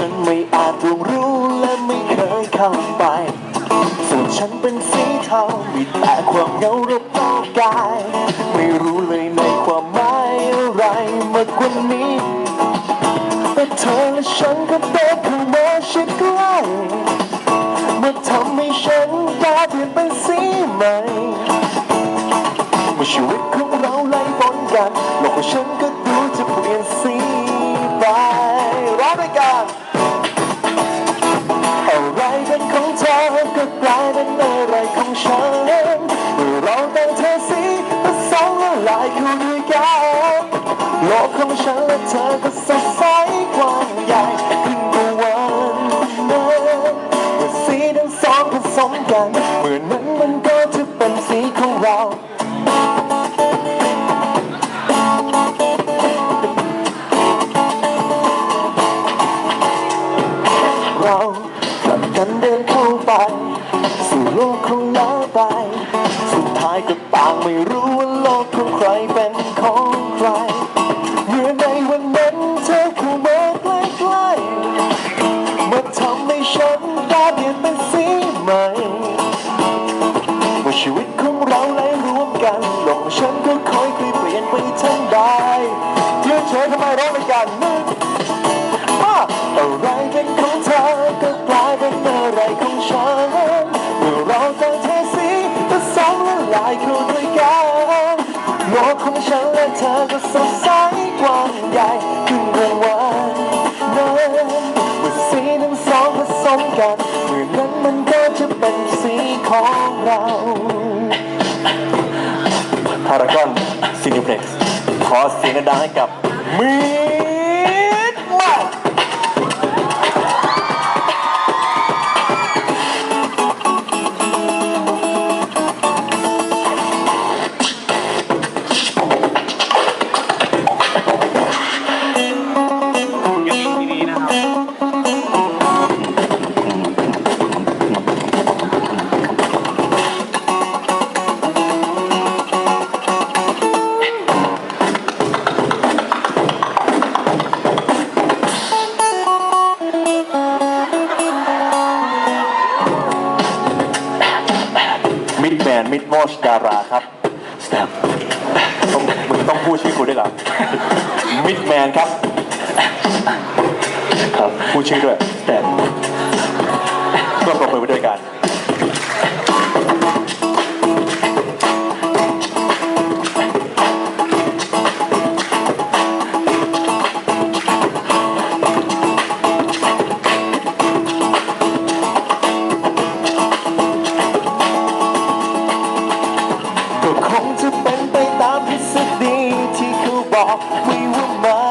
ฉันไม่อาจลงรู้และไม่เคยเข้าไป ส่วนฉันเป็นสีเทามีแต่ความเงารบตัวกาย ไม่รู้เลยในความหมายอะไรมากกว่านี้ แต่เธอและฉันก็เตินเข้ามาชิดใกล้มาทำให้ฉันตาเปลี่ยนเป็นสีใหม่เมื่อชีวิตของเราไล่ปนกันโลกของฉันก็ ละลายเข้าด้วยกันโลกของฉันและเธอก็สดใสกว้างใหญ่ขึ้นกว่าวันนั้นเมื่อสีทั้งสองผสมกันเมื่อนั้นมันก็จะเป็นสีของเราเรากลับกันเดินเข้าไป สู่โลกของเราไป สุดท้ายก็ต่างไม่รู้ ไปทันใดยืนเฉยทำไมร้องด้วยกันหนึ่งอะไรเป็นของเธอก็กลายเป็นอะไรของฉันเมื่อเราต่างเทสีผสมละลายเข้าด้วยกันโลกของฉันและเธอก็สดใสกว้างใหญ่ขึ้นกว่าวันนั้นเมื่อสีทั้งสองผสมกันเมื่อนั้นมันก็จะเป็นสีของเราพารากอน ซีนิเพล็กซ์ขอเสียงดังให้กับมี แมนมิดมอชดาราครับสแตมต้องมึงต้องพูดชื่อกูด้วยเหรอมิดแมนครับ ครับพูดชื่อด้วยสแตมร่วมประมือไปด้วยกัน we were mine.